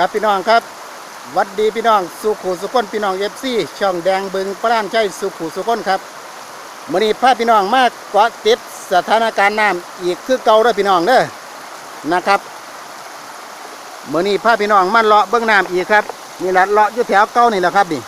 ครับพี่น้องครับวัดดีพี่น้องสุขุสุขนพี่น้องเอฟซีช่องแดงบึงพรานชัยสุขุสุขนครับมื่อนี้พาพี่น้องมากเกาติดสถานการณ์น้ำอีกคือเก่าเด้อพี่น้องเด้อนะครับมื่อนี้พาพี่น้องมาเลาะเบื้องน้ำอีกครับนี่แหละเลาะอยู่แถวเก่านี่แหละครับนี่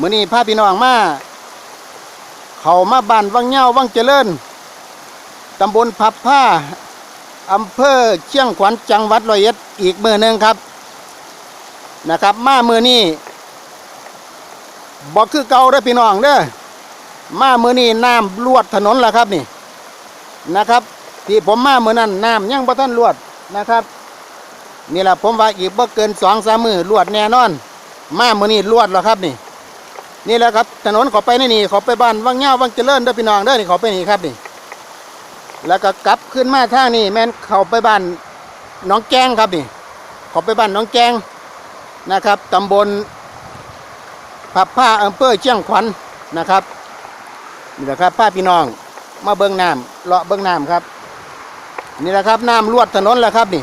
มื่อนี้พาพี่น้องมาเขามาบ้านวังเงาวังเจริญตำบลพับผ้า อำเภอเชียงขวัญจังหวัดร้อยเอ็ดอีกมือหนึ่งครับนะครับมามือนี้บอกคือเก่าเด้อพี่น้องเด้อมามือนี้น้ำลวดถนนแล้วครับนี่นะครับ ที่ผมมามือนั้นน้ำยังบ่ทันลวดนะครับนี่แหละผมว่าอีกบ่เกินสองสามมือลวดแน่นอน มามือนี้ลวดแล้วครับนี่ นี่แหละครับถนนขาไปนี่นี่ขาไปบ้านวังเงาวังเจริญเด้อพี่น้องเด้อนี่ขาไปนี่ครับนี่ แล้วก็กลับขึ้นมาทางนี่แม่นเข้าไปบ้านน้องแกงครับนี่เข้าไปบ้านน้องแกงนะครับตำบลผับผ้าอำเภอเชียงขวัญนะครับนี่แหละครับป้าพี่น้องมาเบิ้งน้ำเลาะเบิ้งน้ำครับ นี่แหละครับน้ำลวดถนนแล้วครับนี่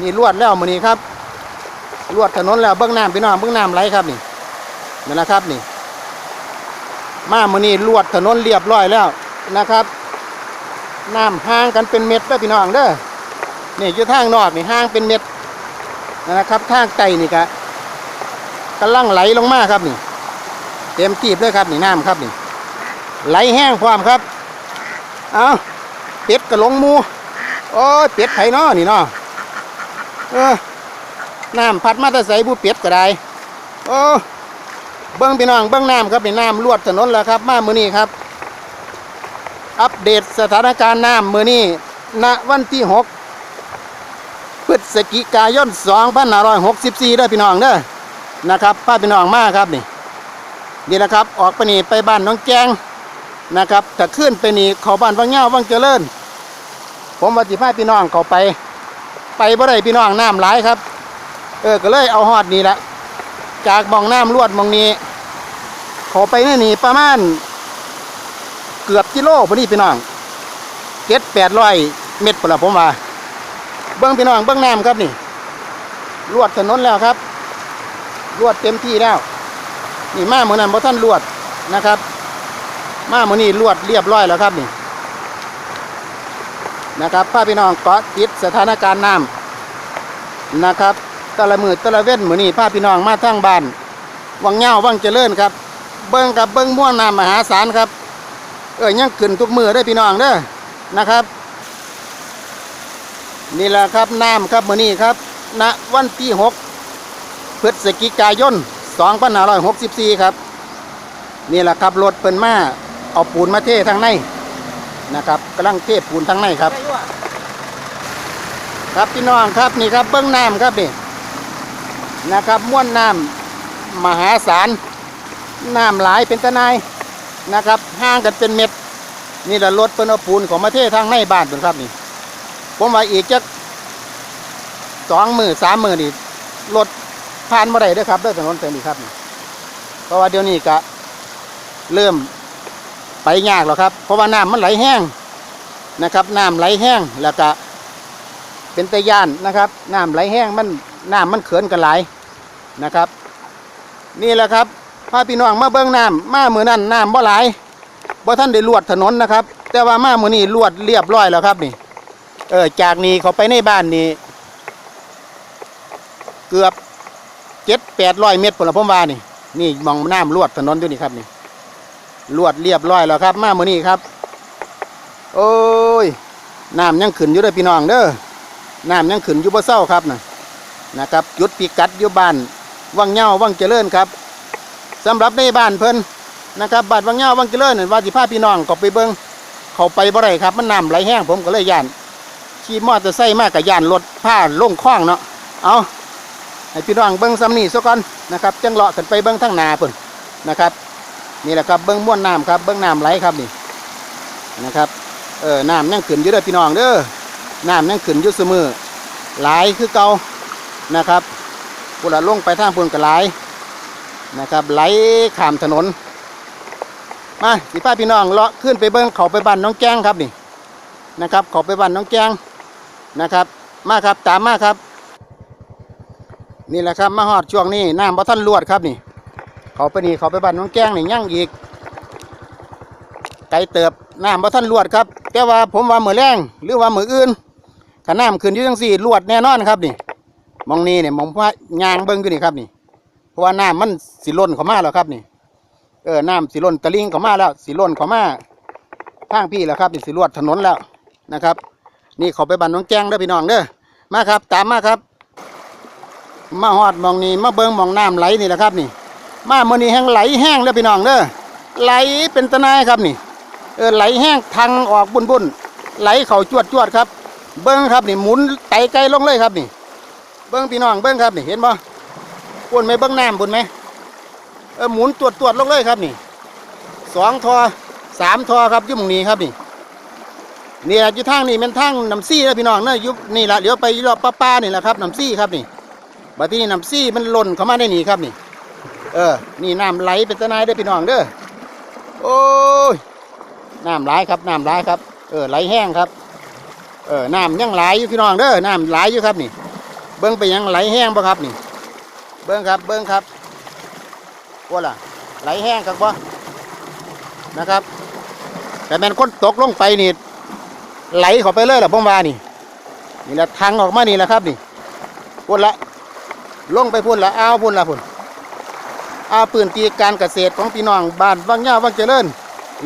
นี่ลวดแล้วมือนี้ครับลวดถนนแล้วเบิ้งน้ำพี่น้องเบิ้งน้ำไหลครับนี่นี่แหละครับนี่ มามือนี้ลวดถนนเรียบร้อยแล้วนะครับ น้ำห่างกันเป็นเม็ดเด้อพี่น้องเด้อนี่อยู่ทางนอกนี่ห่างเป็นเม็ดนะครับทางใต้นี่กะกำลังไหลลงมาครับนี่ เต็มตีบเลยครับนี่น้ำครับนี่ ไหลแห้งความครับ เอาเป็ดกระลงมูโอ้ยเป็ดไผ่นอนี่นาะเออน้ำพัดมาต่ใส่ผู้เป็ดก็ได้โอ้เบิ้งพี่น้องเบิ้งน้ำครับนี่น้ำลวดถนนแล้วครับ มามือนี้ครับ อัปเดตสถานการณ์น้ำมือนี้ณวันที่ 6 พฤศจิกายน2564เด้พี่น้องเด้อนะครับพาพี่น้องมากครับนี่นี่แหละครับ ออกไปนี่ไปบ้านน้องแจงนะครับถ้าขึ้นไปนี่เขาบ้านวังเงาวังเจริญ ผมว่าสิพาพี่น้องเขาไป ไปบ่ได้พี่น้องน้ำหลายครับ เออก็เลยเอาฮอดนี่แหละจากมองน้ำลวดมองนี้เขาไปนี่นี่ประมาณ เกือบกิโลพอดีพี่น้องเจ็ดแปดร้อยเม็ดพอละผมว่าเบิ้องพี่น้องเบิ้องน้ำครับนี่ลวดถนนแล้วครับลวดเต็มที่แล้ว นี่มาเหมือนนั้นบ่ท่านลวดนะครับ มาเหมือนนี่ลวดเรียบร้อยแล้วครับนี่นะครับพาพี่น้องเกาะติดสถานการณ์น้ำนะครับตะละมือตะละเว้นเหมือนนี่พาพี่น้องมาทางบ้านวังเงาวังเจริญครับ เบิ้งกับเบิ้งม่วนน้ำมหาศาลครับ เอ้ยยังขึ้นทุกมือได้พี่น้องเด้อนะครับ นี่แหละครับน้ำครับมื้อนี้ครับณวันที่6พฤศจิกายน2564ครับ นี่แหละครับรถเปิ้นมาเอาปูนมาเททางในนะครับกำลังเทปูนทางในครับ ครับพี่น้องครับนี่ครับเบิ้องน้ำครับนี่นะครับม้วนน้ำมหาศาลน้ำหลายเป็นตะนาย นะครับห่างกันเป็นเม็ดนี่แหละรถเปิ้นเอาปูนของมาเทศทางในบ้านเพิ่นครับนี่ผมว่าอีกจักสองหมือสามหมือนี่รถผ่านมาได้ด้อครับเด้อถนนเส้นนี้ครับนี่เพราะว่าเดี๋ยวนี้ก็เริ่มไปยากแล้วครับ เพราะว่าน้ำมันไหลแห้งนะครับน้ำไหลแห้งแล้วก็เป็นตะย่านนะครับน้ำไหลแห้งมันน้ำมันเขินกันหลายนะครับ นี่แหละครับ พาพี่น้องมาเบิ้งน้ำมามือนั่นน้ำบ่หลายบ่ท่านได้ลวดถนนนะครับ แต่ว่ามามือนี้ลวดเรียบร้อยแล้วครับนี่ เออจากนี้เขาไปในบ้านนี่เกือบเจ็ดแปดร้อยเมตรผลละผมว่านี่ นี่มองน้ำลวดถนนด้วยนี่ครับนี่ลวดเรียบร้อยแล้วครับ มามือนี้ครับ โอ้ยน้ำยังขึ้นอยู่เด้อพี่น้องเด้อน้ำยังขึ้นอยู่บ่เศร้าครับนะนะครับจุดพิกัดอยู่บ้านวังเงาวังเจริญครับ สำหรับในบ้านเพิ่นนะครับบานวังเงาวังเจริญนั่นว่าสิพาพี่น้องก็ไปเบิ่งเขาไปบ่ได้ครับมันน้ำไหลแห้งผมก็เลยย่านขี่มอเตอร์ไซค์มากกับย่านรถผ้าล่งคลองเนาะเอาให้พี่น้องเบิ่งซ้ำนี่ซะก่อนนะครับจังเลาะกันไปเบิ่งทางนาเพิ่นนะครับนี่แหละครับเบิ่งม้วนน้ำครับเบิ่งน้ำไหลครับนี่นะครับเออน้ำยังขึ้นอยู่เด้อพี่น้องเด้อน้ำยังขึ้นอยู่เสมอหลายคือเก่านะครับพุ่นละลงไปทางพุ่นก็หลาย นะครับไหลข้ามถนน มาสิพาพี่น้องเลาะขึ้นไปเบิ้งเขาไปบ้านน้องแก้งครับนี่นะครับเขาไปบ้านน้องแก้งนะครับ มาครับตามมาครับ นี่แหละครับมาฮอดช่วงนี้น้ำบ่ทันรวดครับนี่ เขาไปนี่เขาไปบ้านน้องแก้งนี่ยั่งอีก ไกลเติบน้ำบ่ทันรวดครับ แต่ว่าผมว่าเหมือแรงหรือว่าเหมืออื่นขน้ำขึ้นอยู่จังสี่รวดแน่นอนครับนี่มองนี้เนี่ยมองว่ายางเบิ้งอยู่นี่ครับนี่ เพราะว่าน้ำมันสิล้นเข้ามาแล้วครับนี่ เออน้ำสิล้นตะลิงเข้ามาแล้วสิล้นเข้ามาทางพี่แล้วครับนี่สิรวดถนนแล้วนะครับ นี่เขาไปบ้านน้องแจ้งเด้อพี่น้องเด้อมาครับ ตามมาครับ มาฮอดมองนี้มาเบิ้งมองน้ำไหลนี่แหละครับนี่ มาเมื่อนี้แห้งไหลแห้งเด้อพี่น้องเด้อไหลเป็นตะนายครับนี่ เออไหลแห้งทางออกบุญบุญไหลเข่าจวดจวดครับ เบิ้งครับนี่หมุนไตไกลลงเลยครับนี่ เบิ้งพี่น้องเบิ้งครับนี่เห็นบ่ บุญไหมเบิ้งน้ำบุญไหมเออหมุนตรวจตรวจลงเลยครับนี่สองทอสามทอครับยุ่หมองนี้ครับนี่เนี่ยอยู่ทางนี่เป็นทางน้ำซี่นะพี่น้องเนอะอยุบนี่แหละเดี๋ยวไปรอบป้าป้านี่แหละครับน้ำซี่ครับนี่บัดนี้น้ำซี่มันหล่นเข้ามาในนี่ครับนี่ เออ นี่น้ำไหลเป็นตะนายเด้อพี่น้องเด้อโอ้ยน้ำไหลครับน้ำไหลครับ เออไหลแห้งครับ เออน้ำยังไหลอยู่พี่น้องเด้อน้ำไหลอยู่ครับนี่ เบิ้งไปยังไหลแห้งบ่ครับนี่ เบิ้งครับ เบิ้งครับว่าล่ะ ไหลแห้งครับบ่นะครับ แต่แมนคนตกลงไปนี่ไหลเข้าไปเลยล่ะผมว่านี่ นี่แหละทางออกมานี่แหละครับนี่พุ่นละลงไปพุ่นละอ้าวพุ่นละพุ่นอาปืนตีการเกษตรของพี่น้องบ้านวังย่าวังเจริญ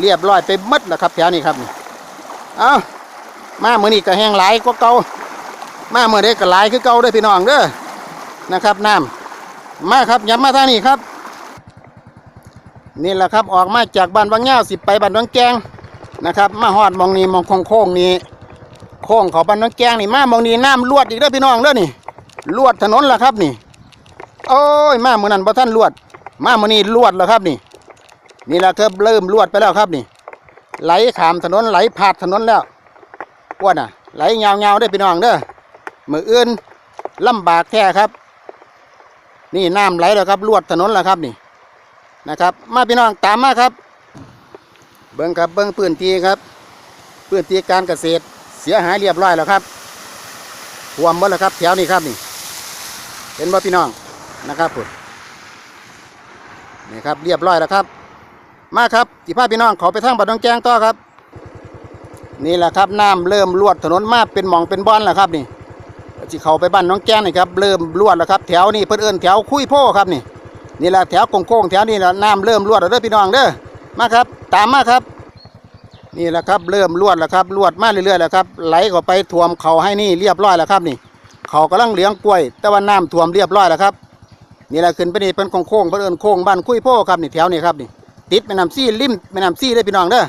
เรียบร้อยไปหมดแล้วครับแถวนี้ครับนี่เอามาเมื่อนี้ก็แห้งหลก็เก่ามาเมื่อได้ก็หลคือเก่าเด้พี่น้องเด้อนะครับน้ำ มาครับย้ำมาทางนี้ครับ นี่แหละครับออกมาจากบ้านวังย่าสิไปบ้านวังแกงนะครับ มาหอดมองนี้มองโค้งโค้งนี้โค้งเขาบ้านวังแกงนี่มามองนี้น้ำลวดอีกเด้อพี่น้องเด้อนี่ลวดถนนละครับนี่ โอ้ยมาเมื่อนั้นพอท่านลวด มาเมื่อนี้ลวดแล้วครับนี่ นี่แหละครับเริ่มลวดไปแล้วครับนี่ ไหลขามถนนไหลผาดถนนแล้วอ้วนอะ ไหลเงาเงาได้พี่น้องเด้อมืออื่นลำบากแท้ครับ นี่น้ำไหลแล้วครับลวดถนนแล้วครับนี่นะครับ มาพี่น้องตามมาครับ เบิ้งครับเบิ้งพื้นที่ครับ พื้นที่การเกษตรเสียหายเรียบร้อยแล้วครับท่วมหมดแล้วครับแถวนี้ครับนี่ เห็นบ่พี่น้องนะครับผมนี่ครับเรียบร้อยแล้วครับ มาครับสิพาพี่น้องขาไปทางบัดน้องแกงต่อครับ นี่แหละครับน้ำเริ่มลวดถนนมาเป็นหมองเป็นบอนแล้วครับนี่ ที่เขาไปบ้านน้องแกงนี่ครับเริ่มลวดแล้วครับแถวนี้เพื่นเอินแถวคุยโพครับนี่นี่แหละแถวโค้งๆแถวนี้แหละน้ำเริ่มลวดแล้วเด้อพี่น้องเด้อมาครับ ตามมาครับ นี่แหละครับเริ่มลวดแล้วครับลวดมาเรื่อยๆแล้วครับไหลเข้าไปท่วมเขาให้นี่เรียบร้อยแล้วครับนี่ เขากำลังเหลียงกล้วย แต่ว่าน้ำท่วมเรียบร้อยแล้วครับนี่แหละขึ้นไปนี่เป็นโค้งๆเพื่นเอินโค้งบ้านคุยโพครับนี่แถวนี้ครับนี่ติดแม่น้ำซี่ริมแม่น้ำซี่ได้พี่น้องเด้อ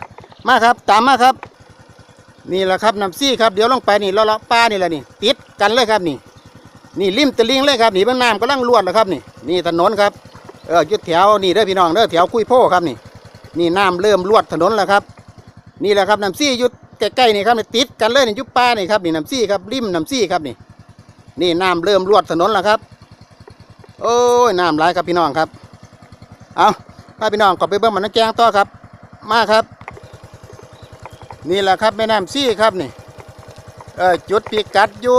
มาครับ ตามมาครับ นี่แหละครับน้ำซี่ครับเดี๋ยวลงไปนี่เลาะป้านี่แหละนี่ ติดกันเลยครับนี่ นี่ริมตะลิงเลยครับนี่เบื้องน้ำกำลังลวดแล้วครับนี่ นี่ถนนครับเออยุดแถวนี่เด้อพี่น้องเด้อแถวคุยโพครับนี่ นี่น้ำเริ่มลวดถนนแล้วครับ นี่แหละครับน้ำซี่ยุดใกล้ๆนี่ครับนี่ติดกันเลยนี่ยุบป้านี่ครับนี่น้ำซี่ครับริมน้ำซี่ครับนี่ นี่น้ำเริ่มลวดถนนแล้วครับโอ้ยน้ำไหลครับพี่น้องครับ เอาพาพี่น้องขอไปเบิ้งมันน้ำแกงต่อครับ มาครับ นี่แหละครับแม่น้ำซี่ครับนี่เออจุดพิกัดอยู่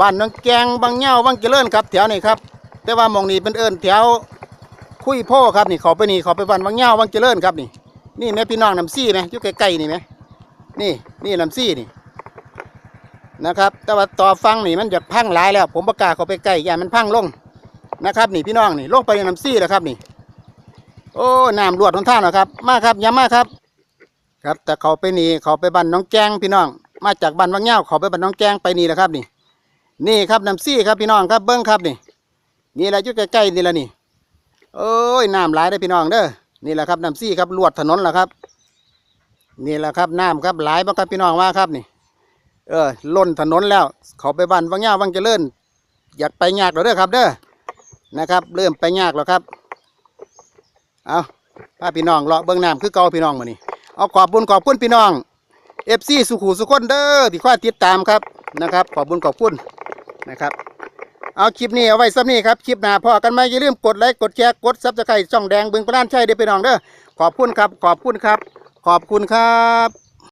บ้านน้องแกงบางเหย้าบางเจริญครับแถวนี้ครับ แต่ว่ามองนี้เป็นเอิญแถวคุยโพครับนี่ขาไปนี่ขาไปบ้านบางเหย้าบางเจริญครับนี่ นี่แม่พี่น้องน้ำซี่ไหมอยู่ใกล้ๆนี่ไหมนี่นี่น้ำซี่นี่นะครับ แต่ว่าต่อฟังนี่มันจะพังหลายแล้ว ผมประกาศขาไปใกล้อย่ามันพังลงนะครับนี่พี่น้องนี่ลงไปนน้ำซี่แล้วครับนี่ โอ้น้ำรวดทนท่านนะครับ มาครับย้ำมาครับ ครับแต่เขาไปนี่เขาไปบ้านน้องแกงพี่น้อง มาจากบ้านวังเง่าเขาไปบ้านน้องแกงไปนี่แหละครับนี่ นี่ครับน้ำซี่ครับพี่น้องครับเบิ้งครับนี่นี่แหละยู่ใกล้ๆนี่แหละนี่โอ้ยน้ำหลายได้พี่น้องเด้อนี่แหละครับน้ำซี่ครับลวดถนนแหละครับ นี่แหละครับน้ำครับหลายบ้างครับพี่น้องว่าครับนี่ เออล้นถนนแล้ว เขาไปบ้านวังเง่าวังเจริญอยากไปยากแล้วเด้อครับ เด้อนะครับ เริ่มไปยากแล้วครับ เอาพาพี่น้องเลาะเบื้องน้ำคือเก่าพี่น้องมานี่ เอาขอบบุญขอบคุณพี่น้องเอฟซีสุขุสุคนเด้อที่คอยติดตามครับนะครับ ขอบบุญขอบคุณนะครับ เอาคลิปนี้เอาไว้ซ้ำนี้ครับคลิปหน้าพอกันไหมอย่าลืมกดไลค์กดแชร์กดซับสไครต์ช่องแดงบึงประด้านชัยเด้อพี่น้องเด้อขอบคุณครับขอบคุณครับ ขอบคุณครับ